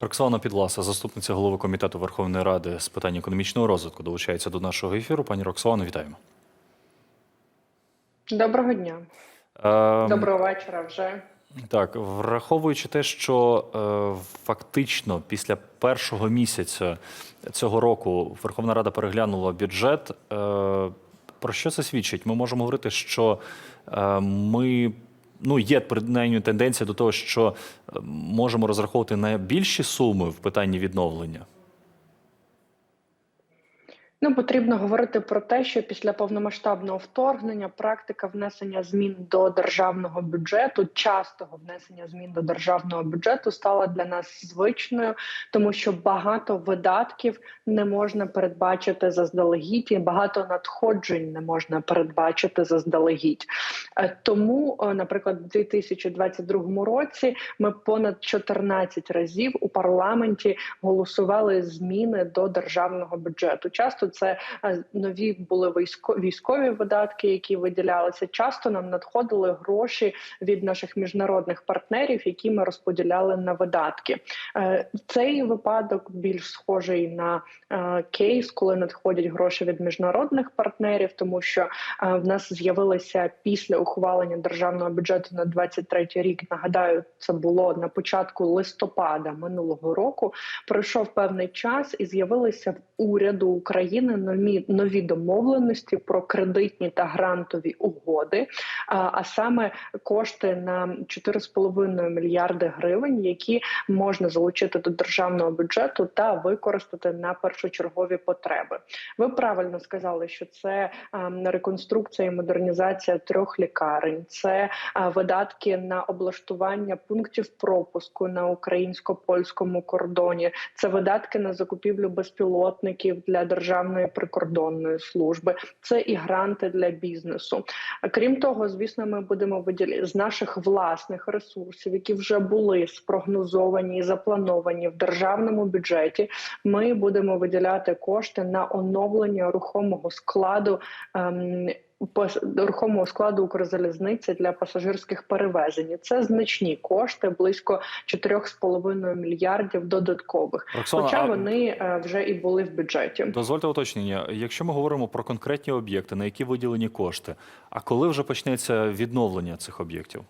Роксолана Підласа, заступниця голови комітету Верховної Ради з питань економічного розвитку, долучається до нашого ефіру. Пані Роксолано, вітаємо. Доброго дня, Е, доброго вечора вже. Так, враховуючи те, що е, фактично після першого місяця цього року Верховна Рада переглянула бюджет. Е, про що це свідчить? Ми можемо говорити, що е, ми. Ну, є принаймні тенденція до того, що е, можемо розраховувати на більші суми в питанні відновлення. Ну, потрібно говорити про те, що після повномасштабного вторгнення практика внесення змін до державного бюджету, частого внесення змін до державного бюджету стала для нас звичною, тому що багато видатків не можна передбачити заздалегідь, і багато надходжень не можна передбачити заздалегідь. Е, Тому, е, наприклад, у 2022 році ми понад 14 разів у парламенті голосували зміни до державного бюджету. Часто це е, нові були військо- військові видатки, які виділялися. Часто нам надходили гроші від наших міжнародних партнерів, які ми розподіляли на видатки. Е, Цей випадок більш схожий на е, кейс, коли надходять гроші від міжнародних партнерів, тому що в нас з'явилися після ухвалення державного бюджету на 23 рік. Нагадаю, це було на початку листопада минулого року. Пройшов певний час і з'явилися в уряду України нові, нові домовленості про кредитні та грантові угоди, а, саме кошти на 4,5 мільярди гривень, які можна залучити до державного бюджету та використати на першочергові потреби. Ви правильно сказали, що це реконструкція і модернізація трьох лікарень, це видатки на облаштування пунктів пропуску на українсько-польському кордоні, це видатки на закупівлю безпілотників для державної прикордонної служби, це і гранти для бізнесу. Крім того, звісно, ми будемо виділяти з наших власних ресурсів, які вже були спрогнозовані і заплановані в державному бюджеті. Ми будемо виділяти кошти на оновлення рухомого складу. Ем, рухомого складу Укрзалізниці для пасажирських перевезень. Це значні кошти, близько 4,5 мільярдів додаткових. Роксана, Хоча вони е, вже і були в бюджеті. дозвольте уточнення. Якщо ми говоримо про конкретні об'єкти, на які виділені кошти, а коли вже почнеться відновлення цих об'єктів?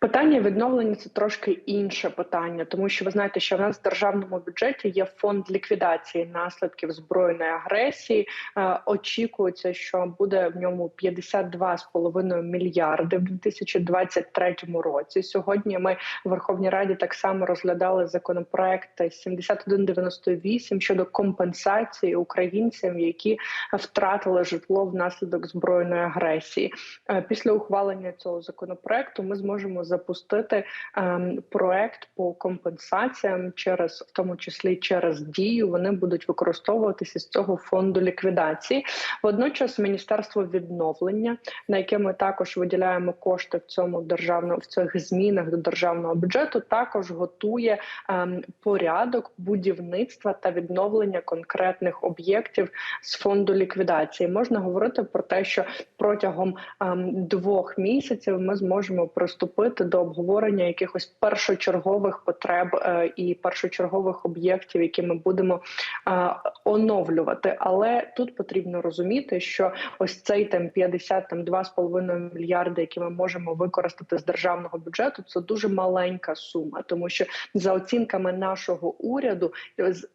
Питання відновлення це трошки інше питання, тому що ви знаєте, що в нас в державному бюджеті є фонд ліквідації наслідків збройної агресії. Е, очікується, що буде в ньому 52,5 мільярди в 2023 році. Сьогодні ми в Верховній Раді так само розглядали законопроект 7198 щодо компенсації українцям, які втратили житло внаслідок збройної агресії. Е, Після ухвалення цього законопроекту ми зможемо запустити ем, проект по компенсаціям через в тому числі через дію. Вони будуть використовуватися з цього фонду ліквідації. Водночас, міністерство відновлення, на яке ми також виділяємо кошти в цьому державному в цих змінах до державного бюджету, також готує ем, порядок будівництва та відновлення конкретних об'єктів з фонду ліквідації. Можна говорити про те, що протягом ем, двох місяців ми зможемо приступити до обговорення якихось першочергових потреб е, і першочергових об'єктів, які ми будемо е, оновлювати. Але тут потрібно розуміти, що ось цей там 50, там 2,5 мільярди, які ми можемо використати з державного бюджету, це дуже маленька сума, тому що за оцінками нашого уряду,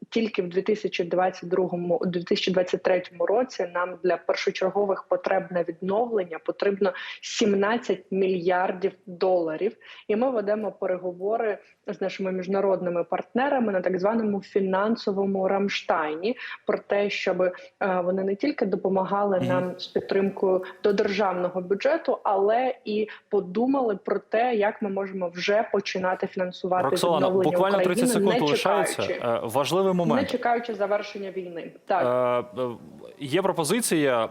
тільки в 2022 2023 році нам для першочергових потреб на відновлення потрібно 17 мільярдів доларів, і ми ведемо переговори з нашими міжнародними партнерами на так званому фінансовому Рамштайні про те, щоб е, вони не тільки допомагали нам з підтримкою до державного бюджету, але і подумали про те, як ми можемо вже починати фінансувати Роксолана, відновлення буквально 30 України, секунд не лишається. чекаючи, Е, Важливий не чекаючи завершення війни. Так. Е, е, Є пропозиція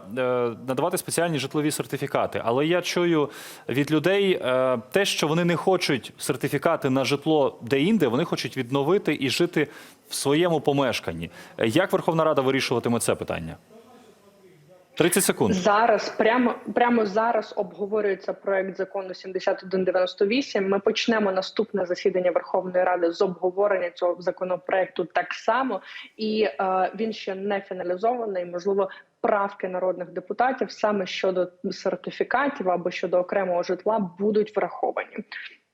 надавати спеціальні житлові сертифікати, але я чую від людей те, що вони не хочуть сертифікати на житло де-інде, вони хочуть відновити і жити в своєму помешканні. Як Верховна Рада вирішуватиме це питання? 30 секунд. Зараз прямо прямо зараз обговорюється проект закону 7198. Ми почнемо наступне засідання Верховної Ради з обговорення цього законопроекту так само, і е, він ще не фіналізований. Можливо, правки народних депутатів саме щодо сертифікатів або щодо окремого житла будуть враховані.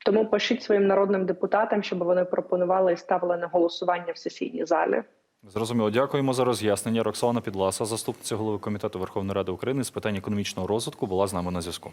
Тому пишіть своїм народним депутатам, щоб вони пропонували і ставили на голосування в сесійній залі. Зрозуміло. Дякуємо за роз'яснення. Роксолана Підласа, заступниця голови комітету Верховної Ради України з питань економічного розвитку, була з нами на зв'язку.